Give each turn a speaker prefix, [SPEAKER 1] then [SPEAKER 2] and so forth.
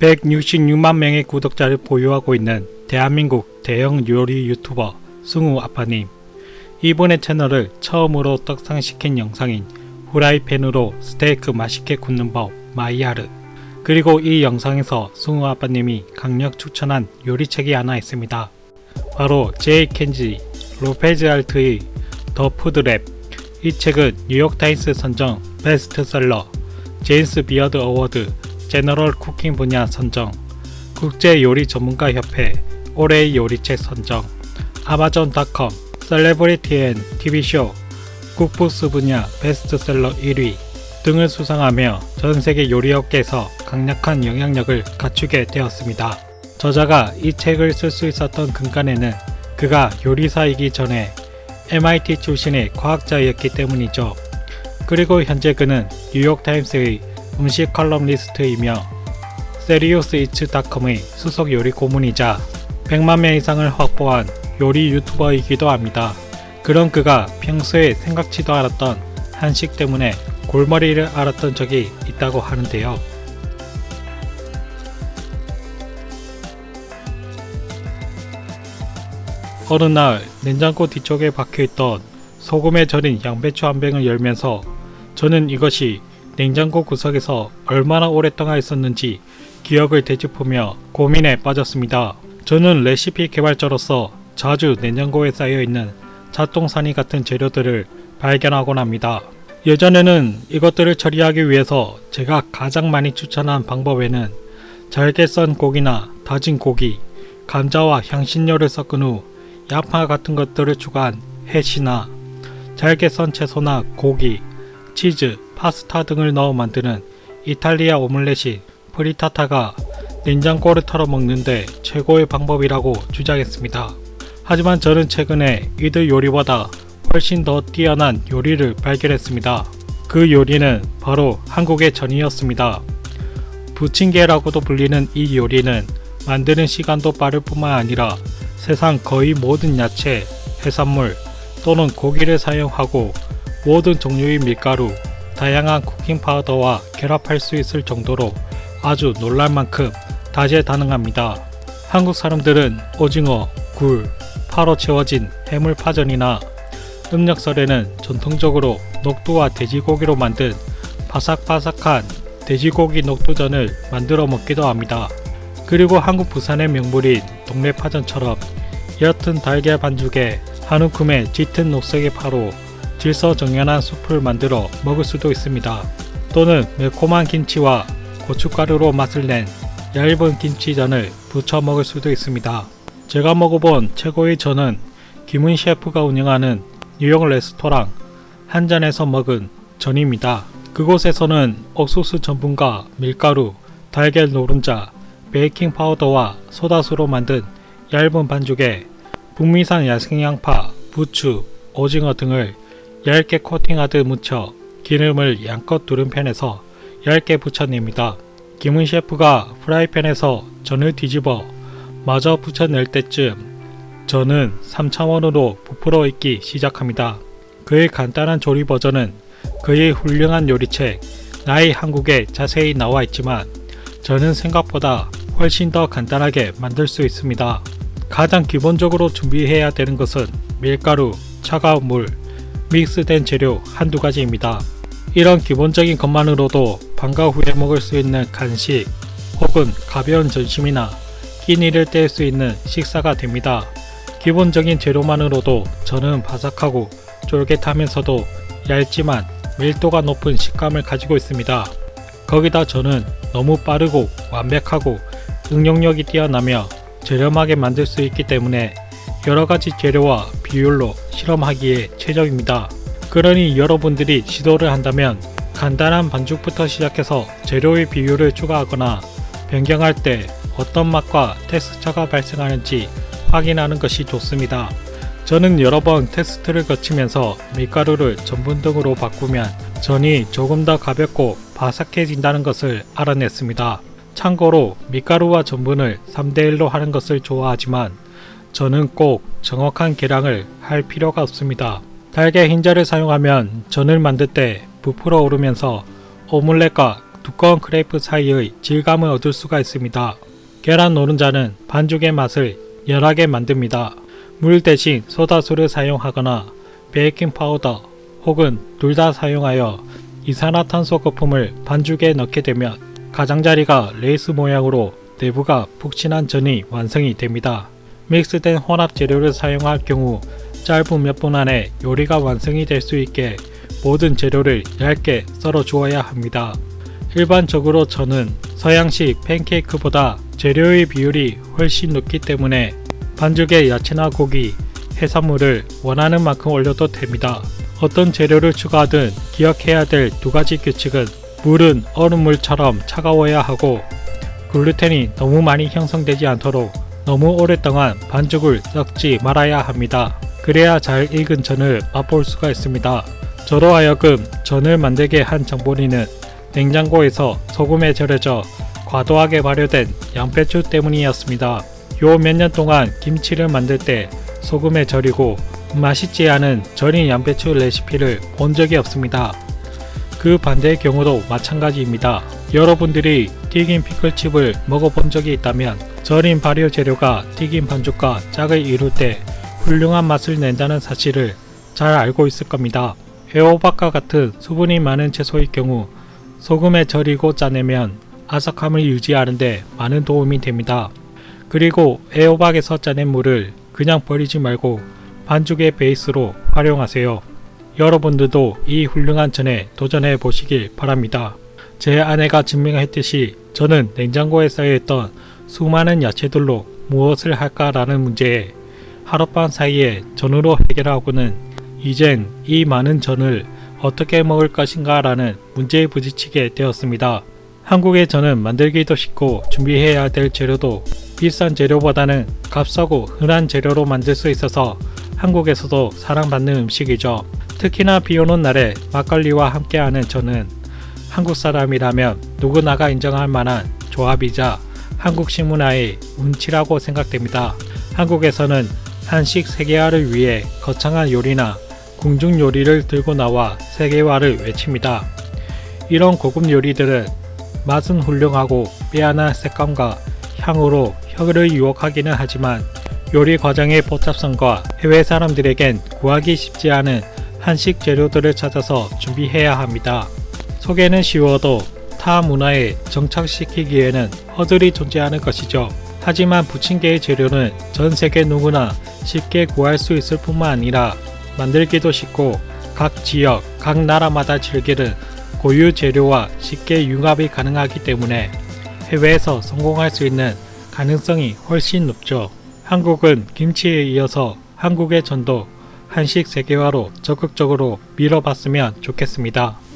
[SPEAKER 1] 166만 명의 구독자를 보유하고 있는 대한민국 대형 요리 유튜버 승우 아빠님. 이번에 채널을 처음으로 떡상시킨 영상인 후라이팬으로 스테이크 맛있게 굽는 법 마이야르. 그리고 이 영상에서 승우 아빠님이 강력 추천한 요리책이 하나 있습니다. 바로 제이 켄지 로페즈 알트의 더 푸드랩. 이 책은 뉴욕타임스 선정 베스트셀러, 제임스 비어드 어워드, 제너럴 쿠킹 분야 선정, 국제 요리 전문가 협회 올해의 요리책 선정, 아마존닷컴 셀레브리티 앤 TV쇼 국부스 분야 베스트셀러 1위 등을 수상하며 전 세계 요리 업계에서 강력한 영향력을 갖추게 되었습니다. 저자가 이 책을 쓸 수 있었던 근간에는 그가 요리사이기 전에 MIT 출신의 과학자였기 때문이죠. 그리고 현재 그는 뉴욕타임스의 음식 컬럼리스트이며 세리오스 이츠닷컴의 수석 요리 고문이자 100만 명 이상을 확보한 요리 유튜버이기도 합니다. 그런 그가 평소에 생각지도 않았던 한식 때문에 골머리를 앓았던 적이 있다고 하는데요. 어느 날 냉장고 뒤쪽에 박혀있던 소금에 절인 양배추 한 병을 열면서 저는 이것이 냉장고 구석에서 얼마나 오랫동안 있었는지 기억을 되짚으며 고민에 빠졌습니다. 저는 레시피 개발자로서 자주 냉장고에 쌓여있는 잣동사니 같은 재료들을 발견하곤 합니다. 예전에는 이것들을 처리하기 위해서 제가 가장 많이 추천한 방법에는 잘게 썬 고기나 다진 고기, 감자와 향신료를 섞은 후 양파 같은 것들을 추가한 햇이나 잘게 썬 채소나 고기, 치즈, 파스타 등을 넣어 만드는 이탈리아 오믈렛이 프리타타가 냉장고를 털어 먹는데 최고의 방법이라고 주장했습니다. 하지만 저는 최근에 이들 요리보다 훨씬 더 뛰어난 요리를 발견했습니다. 그 요리는 바로 한국의 전이었습니다. 부침개라고도 불리는 이 요리는 만드는 시간도 빠를 뿐만 아니라 세상 거의 모든 야채, 해산물 또는 고기를 사용하고 모든 종류의 밀가루, 다양한 쿠킹 파우더와 결합할 수 있을 정도로 아주 놀랄 만큼 다재다능합니다. 한국 사람들은 오징어, 굴, 파로 채워진 해물파전이나 음력설에는 전통적으로 녹두와 돼지고기로 만든 바삭바삭한 돼지고기 녹두전을 만들어 먹기도 합니다. 그리고 한국 부산의 명물인 동래파전처럼 옅은 달걀 반죽에 한 움큼의 짙은 녹색의 파로 질서 정연한 숲을 만들어 먹을 수도 있습니다. 또는 매콤한 김치와 고춧가루로 맛을 낸 얇은 김치전을 부쳐 먹을 수도 있습니다. 제가 먹어본 최고의 전은 김은 셰프가 운영하는 뉴욕 레스토랑 한 잔에서 먹은 전입니다. 그곳에서는 옥수수 전분과 밀가루, 달걀 노른자, 베이킹 파우더와 소다수로 만든 얇은 반죽에 북미산 야생양파, 부추, 오징어 등을 얇게 코팅하듯 묻혀 기름을 양껏 두른 팬에서 얇게 붙여냅니다. 김은 셰프가 프라이팬에서 전을 뒤집어 마저 붙여낼 때쯤 전은 3차원으로 부풀어 있기 시작합니다. 그의 간단한 조리 버전은 그의 훌륭한 요리책 나의 한국에 자세히 나와 있지만 저는 생각보다 훨씬 더 간단하게 만들 수 있습니다. 가장 기본적으로 준비해야 되는 것은 밀가루, 차가운 물, 믹스된 재료 한두 가지입니다. 이런 기본적인 것만으로도 방과 후에 먹을 수 있는 간식 혹은 가벼운 점심이나 끼니를 뗄 수 있는 식사가 됩니다. 기본적인 재료만으로도 저는 바삭하고 쫄깃하면서도 얇지만 밀도가 높은 식감을 가지고 있습니다. 거기다 저는 너무 빠르고 완벽하고 응용력이 뛰어나며 저렴하게 만들 수 있기 때문에 여러 가지 재료와 비율로 실험하기에 최적입니다. 그러니 여러분들이 시도를 한다면 간단한 반죽부터 시작해서 재료의 비율을 추가하거나 변경할 때 어떤 맛과 텍스처가 발생하는지 확인하는 것이 좋습니다. 저는 여러 번 테스트를 거치면서 밀가루를 전분 등으로 바꾸면 전이 조금 더 가볍고 바삭해진다는 것을 알아냈습니다. 참고로 밀가루와 전분을 3대1로 하는 것을 좋아하지만 저는 꼭 정확한 계량을 할 필요가 없습니다. 달걀 흰자를 사용하면 전을 만들 때 부풀어 오르면서 오믈렛과 두꺼운 크레이프 사이의 질감을 얻을 수가 있습니다. 계란 노른자는 반죽의 맛을 열하게 만듭니다. 물 대신 소다수를 사용하거나 베이킹 파우더 혹은 둘 다 사용하여 이산화탄소 거품을 반죽에 넣게 되면 가장자리가 레이스 모양으로 내부가 푹신한 전이 완성이 됩니다. 믹스된 혼합 재료를 사용할 경우 짧은 몇 분 안에 요리가 완성이 될 수 있게 모든 재료를 얇게 썰어 주어야 합니다. 일반적으로 저는 서양식 팬케이크보다 재료의 비율이 훨씬 높기 때문에 반죽에 야채나 고기, 해산물을 원하는 만큼 올려도 됩니다. 어떤 재료를 추가하든 기억해야 될 두 가지 규칙은 물은 얼음물처럼 차가워야 하고 글루텐이 너무 많이 형성되지 않도록 너무 오랫동안 반죽을 섞지 말아야 합니다. 그래야 잘 익은 전을 맛볼 수가 있습니다. 저로 하여금 전을 만들게 한 정보리는 냉장고에서 소금에 절여져 과도하게 발효된 양배추 때문이었습니다. 요 몇 년 동안 김치를 만들 때 소금에 절이고 맛있지 않은 절인 양배추 레시피를 본 적이 없습니다. 그 반대의 경우도 마찬가지입니다. 여러분들이 튀긴 피클칩을 먹어본 적이 있다면 절인 발효 재료가 튀긴 반죽과 짝을 이룰 때 훌륭한 맛을 낸다는 사실을 잘 알고 있을 겁니다. 애호박과 같은 수분이 많은 채소의 경우 소금에 절이고 짜내면 아삭함을 유지하는데 많은 도움이 됩니다. 그리고 애호박에서 짜낸 물을 그냥 버리지 말고 반죽의 베이스로 활용하세요. 여러분들도 이 훌륭한 전에 도전해 보시길 바랍니다. 제 아내가 증명했듯이 저는 냉장고에 쌓여있던 수많은 야채들로 무엇을 할까라는 문제에 하룻밤 사이에 전으로 해결하고는 이젠 이 많은 전을 어떻게 먹을 것인가 라는 문제에 부딪히게 되었습니다. 한국의 전은 만들기도 쉽고 준비해야 될 재료도 비싼 재료보다는 값싸고 흔한 재료로 만들 수 있어서 한국에서도 사랑받는 음식이죠. 특히나 비 오는 날에 막걸리와 함께하는 저는 한국 사람이라면 누구나가 인정할 만한 조합이자 한국식 문화의 운치라고 생각됩니다. 한국에서는 한식 세계화를 위해 거창한 요리나 궁중 요리를 들고 나와 세계화를 외칩니다. 이런 고급 요리들은 맛은 훌륭하고 빼어난 색감과 향으로 혀를 유혹하기는 하지만 요리 과정의 복잡성과 해외 사람들에겐 구하기 쉽지 않은 한식 재료들을 찾아서 준비해야 합니다. 소개는 쉬워도 타 문화에 정착시키기에는 허들이 존재하는 것이죠. 하지만 부침개의 재료는 전 세계 누구나 쉽게 구할 수 있을 뿐만 아니라 만들기도 쉽고 각 지역, 각 나라마다 즐기는 고유 재료와 쉽게 융합이 가능하기 때문에 해외에서 성공할 수 있는 가능성이 훨씬 높죠. 한국은 김치에 이어서 한국의 전도 한식 세계화로 적극적으로 밀어봤으면 좋겠습니다.